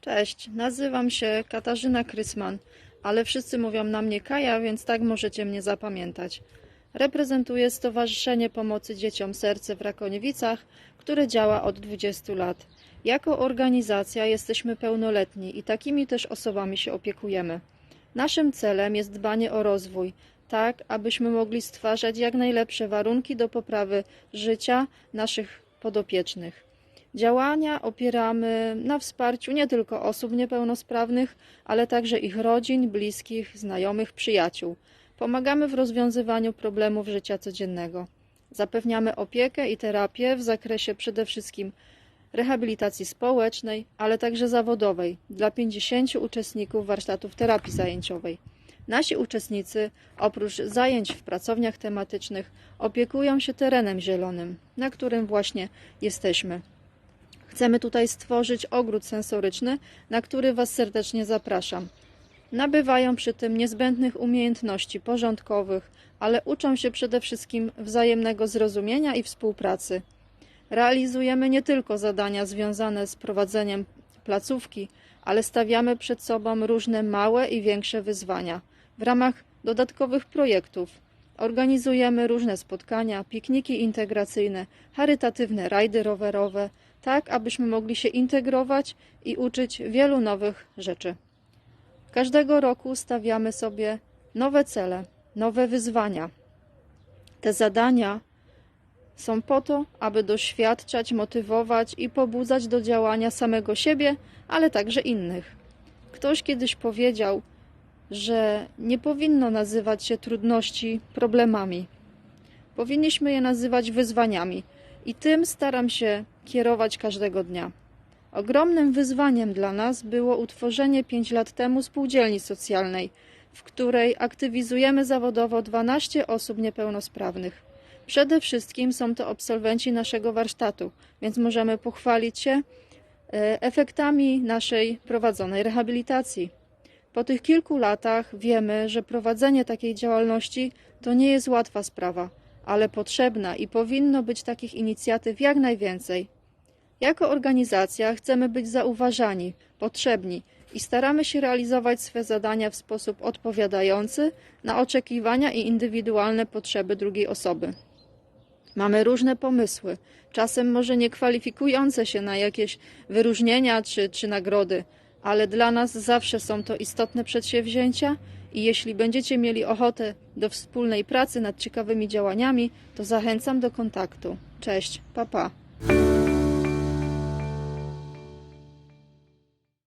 Cześć, nazywam się Katarzyna Krysman, ale wszyscy mówią na mnie Kaja, więc tak możecie mnie zapamiętać. Reprezentuję Stowarzyszenie Pomocy Dzieciom Serce w Rakoniewicach, które działa od 20 lat. Jako organizacja jesteśmy pełnoletni i takimi też osobami się opiekujemy. Naszym celem jest dbanie o rozwój, tak abyśmy mogli stwarzać jak najlepsze warunki do poprawy życia naszych podopiecznych. Działania opieramy na wsparciu nie tylko osób niepełnosprawnych, ale także ich rodzin, bliskich, znajomych, przyjaciół. Pomagamy w rozwiązywaniu problemów życia codziennego. Zapewniamy opiekę i terapię w zakresie przede wszystkim rehabilitacji społecznej, ale także zawodowej dla 50 uczestników warsztatów terapii zajęciowej. Nasi uczestnicy, oprócz zajęć w pracowniach tematycznych, opiekują się terenem zielonym, na którym właśnie jesteśmy. Chcemy tutaj stworzyć ogród sensoryczny, na który Was serdecznie zapraszam. Nabywają przy tym niezbędnych umiejętności porządkowych, ale uczą się przede wszystkim wzajemnego zrozumienia i współpracy. Realizujemy nie tylko zadania związane z prowadzeniem placówki, ale stawiamy przed sobą różne małe i większe wyzwania. W ramach dodatkowych projektów organizujemy różne spotkania, pikniki integracyjne, charytatywne rajdy rowerowe, tak abyśmy mogli się integrować i uczyć wielu nowych rzeczy. Każdego roku stawiamy sobie nowe cele, nowe wyzwania. Te zadania są po to, aby doświadczać, motywować i pobudzać do działania samego siebie, ale także innych. Ktoś kiedyś powiedział, że nie powinno nazywać się trudności problemami. Powinniśmy je nazywać wyzwaniami i tym staram się kierować każdego dnia. Ogromnym wyzwaniem dla nas było utworzenie 5 lat temu spółdzielni socjalnej, w której aktywizujemy zawodowo 12 osób niepełnosprawnych. Przede wszystkim są to absolwenci naszego warsztatu, więc możemy pochwalić się e, efektami naszej prowadzonej rehabilitacji. Po tych kilku latach wiemy, że prowadzenie takiej działalności to nie jest łatwa sprawa, ale potrzebna i powinno być takich inicjatyw jak najwięcej. Jako organizacja chcemy być zauważani, potrzebni i staramy się realizować swe zadania w sposób odpowiadający na oczekiwania i indywidualne potrzeby drugiej osoby. Mamy różne pomysły, czasem może nie kwalifikujące się na jakieś wyróżnienia czy, czy nagrody, ale dla nas zawsze są to istotne przedsięwzięcia i jeśli będziecie mieli ochotę do wspólnej pracy nad ciekawymi działaniami, to zachęcam do kontaktu. Cześć, papa. Pa.